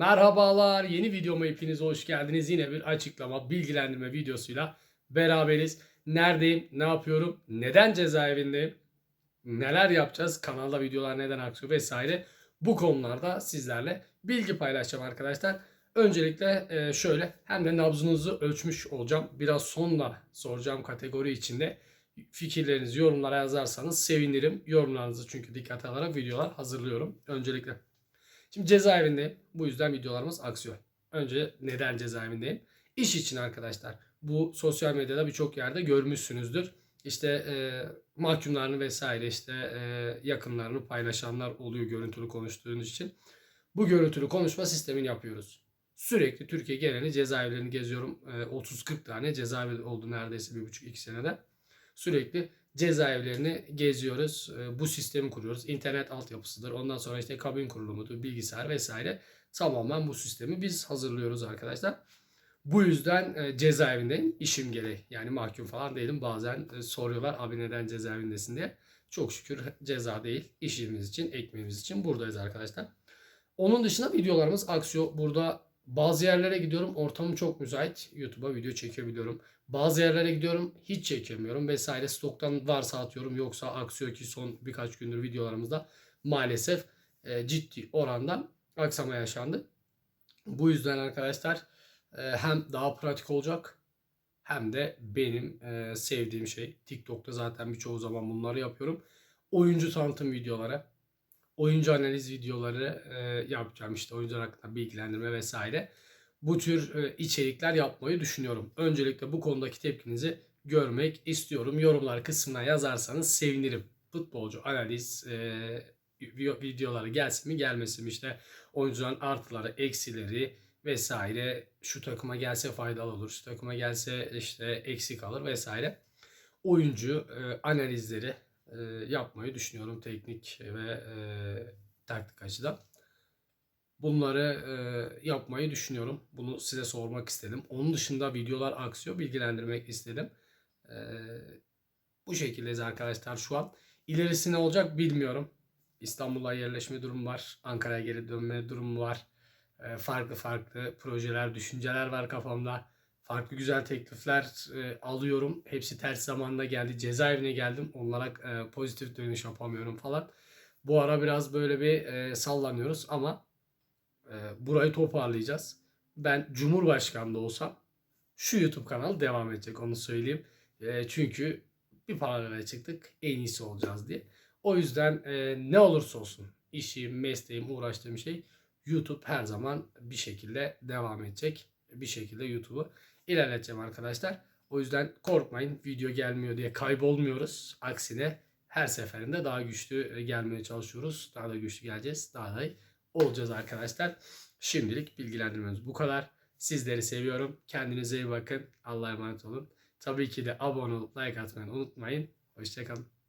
Merhabalar, yeni videoma hepiniz hoş geldiniz. Yine bir açıklama, bilgilendirme videosuyla beraberiz. Neredeyim, ne yapıyorum, neden cezaevindeyim, neler yapacağız, kanalda videolar neden aksıyor vesaire. Bu konularda sizlerle bilgi paylaşacağım arkadaşlar. Öncelikle e, şöyle hem de nabzınızı ölçmüş olacağım. Biraz sonra soracağım kategori içinde fikirlerinizi yorumlara yazarsanız sevinirim. Yorumlarınızı çünkü dikkate alarak videolar hazırlıyorum. Öncelikle Şimdi cezaevindeyim. Bu yüzden videolarımız aksıyor. Önce neden cezaevindeyim? İş için arkadaşlar. Bu sosyal medyada birçok yerde görmüşsünüzdür. İşte e, mahkumlarını vesaire işte e, yakınlarını paylaşanlar oluyor görüntülü konuştuğunuz için. Bu görüntülü konuşma sistemini yapıyoruz. Sürekli Türkiye geneli cezaevlerini geziyorum. E, 30-40 tane cezaevi oldu neredeyse bir buçuk iki senede. Sürekli cezaevlerini geziyoruz. E, Bu sistemi kuruyoruz. İnternet altyapısıdır. Ondan sonra işte kabin kurulumudur, bilgisayar vesaire. Tamamen bu sistemi biz hazırlıyoruz arkadaşlar. Bu yüzden e, cezaevindeyim. işim gereği. Yani mahkum falan değilim. Bazen e, soruyorlar abi neden cezaevindesin diye. Çok şükür ceza değil. İşimiz için, ekmeğimiz için buradayız arkadaşlar. Onun dışında videolarımız aksıyor. Burada bazı yerlere gidiyorum. Ortamım çok müsait. YouTube'a video çekebiliyorum. Bazı yerlere gidiyorum. Hiç çekemiyorum vesaire. Stoktan varsa atıyorum. Yoksa aksıyor ki son birkaç gündür videolarımızda maalesef e, ciddi oranda aksama yaşandı. Bu yüzden arkadaşlar e, hem daha pratik olacak hem de benim e, sevdiğim şey TikTok'ta zaten birçoğu zaman bunları yapıyorum. Oyuncu tanıtım videoları, oyuncu analiz videoları e, yapacağım işte oyuncular hakkında bilgilendirme vesaire. Bu tür e, içerikler yapmayı düşünüyorum. Öncelikle bu konudaki tepkinizi görmek istiyorum. Yorumlar kısmına yazarsanız sevinirim. Futbolcu analiz e, vi- videoları gelsin mi gelmesin mi işte oyuncuların artıları, eksileri vesaire şu takıma gelse faydalı olur, şu takıma gelse işte eksik alır vesaire. Oyuncu e, analizleri e, yapmayı düşünüyorum teknik ve e, taktik açıdan. Bunları e, yapmayı düşünüyorum. Bunu size sormak istedim. Onun dışında videolar aksıyor. Bilgilendirmek istedim. E, bu şekildeyiz arkadaşlar şu an. İlerisi ne olacak bilmiyorum. İstanbul'a yerleşme durumu var. Ankara'ya geri dönme durumu var. E, farklı farklı projeler, düşünceler var kafamda. Farklı güzel teklifler e, alıyorum. Hepsi ters zamanda geldi. Cezaevine geldim. Onlara e, pozitif dönüş yapamıyorum falan. Bu ara biraz böyle bir e, sallanıyoruz ama e, burayı toparlayacağız. Ben Cumhurbaşkanı da olsam şu YouTube kanalı devam edecek onu söyleyeyim. E, çünkü bir paralele çıktık en iyisi olacağız diye. O yüzden e, ne olursa olsun işim, mesleğim, uğraştığım şey YouTube her zaman bir şekilde devam edecek. Bir şekilde YouTube'u ilerleteceğim arkadaşlar. O yüzden korkmayın video gelmiyor diye kaybolmuyoruz. Aksine her seferinde daha güçlü gelmeye çalışıyoruz. Daha da güçlü geleceğiz. Daha da iyi olacağız arkadaşlar. Şimdilik bilgilendirmemiz bu kadar. Sizleri seviyorum. Kendinize iyi bakın. Allah'a emanet olun. Tabii ki de abone olup like atmayı unutmayın. Hoşçakalın.